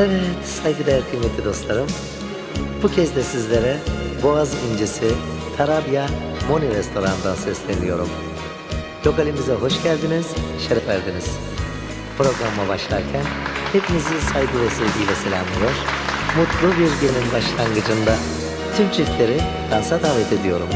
Evet saygıdeğer kıymetli dostlarım. Bu kez de sizlere Boğaz incisi Tarabya Moni Restoran'dan sesleniyorum. Lokalimize hoş geldiniz, şeref verdiniz. Programa başlarken hepinizi saygı ve sevgiyle selamlıyor. Mutlu bir günün başlangıcında tüm çiftleri dansa davet ediyorum.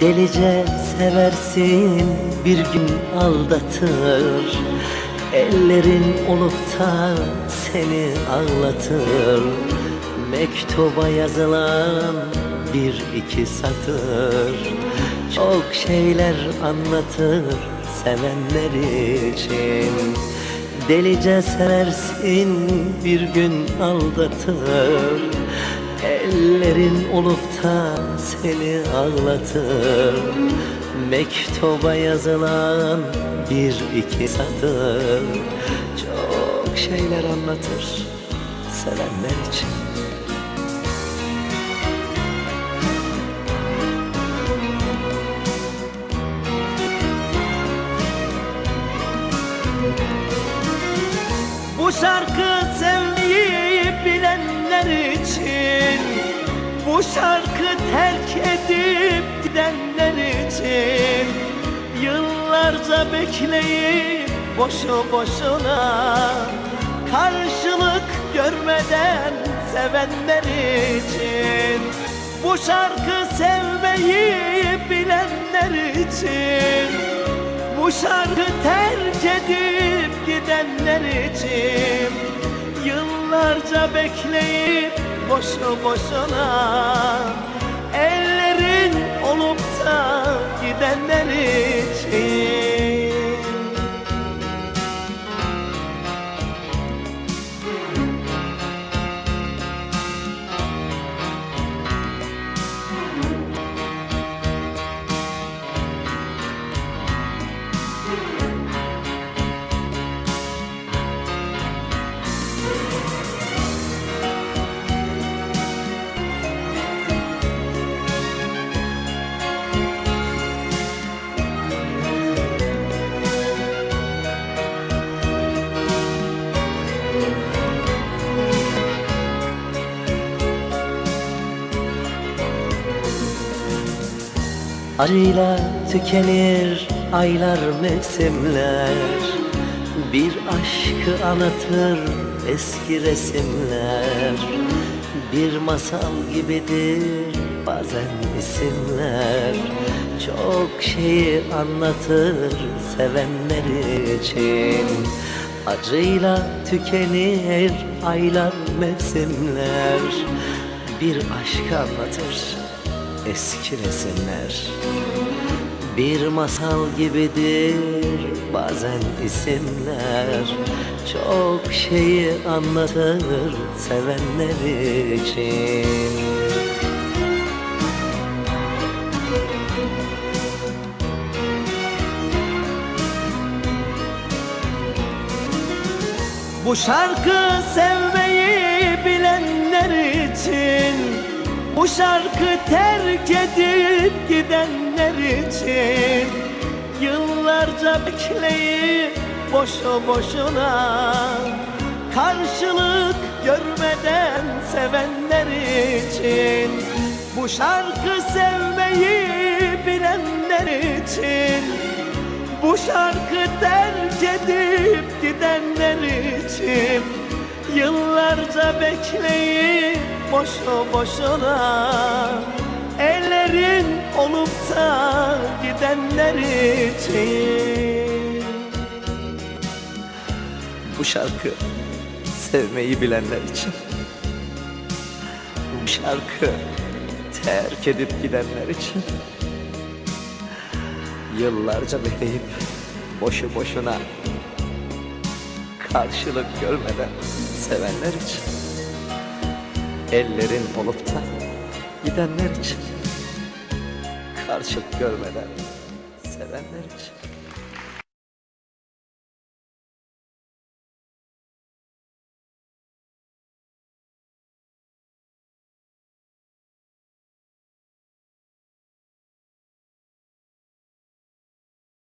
Delice seversin bir gün aldatır. Ellerin olup da seni ağlatır. Mektuba yazılan bir iki satır. Çok şeyler anlatır sevenler için. Delice seversin bir gün aldatır Ellerin olup da seni ağlatır. Mektuba yazılan bir iki satır. Çok şeyler anlatır sevenler için. Bu şarkı Bu şarkı terk edip gidenler için Yıllarca bekleyip boşu boşuna Karşılık görmeden sevenler için Bu şarkı sevmeyi bilenler için bu şarkı terk edip gidenler için Yıllarca bekleyip boşu boşuna Acıyla tükenir aylar mevsimler. Bir aşkı anlatır eski resimler. Bir masal gibidir bazen isimler. Çok şeyi anlatır sevenler için. Acıyla tükenir aylar mevsimler. Bir aşkı anlatır eski resimler Bir masal gibidir. Bazen isimler Çok şeyi anlatır sevenler için. Bu şarkı sevmeyi bilenler için Bu şarkı terk edip gidenler için Yıllarca bekleyip boşu boşuna Karşılık görmeden sevenler için Bu şarkı sevmeyi bilenler için bu şarkı terk edip gidenler için Yıllarca bekleyip boşu boşuna. Ellerin olup da gidenler için. Bu şarkı sevmeyi bilenler için. Bu şarkı terk edip gidenler için. Yıllarca bekleyip boşu boşuna Karşılık görmeden sevenler için Ellerin olup da gidenler için Karşılık görmeden sevenler için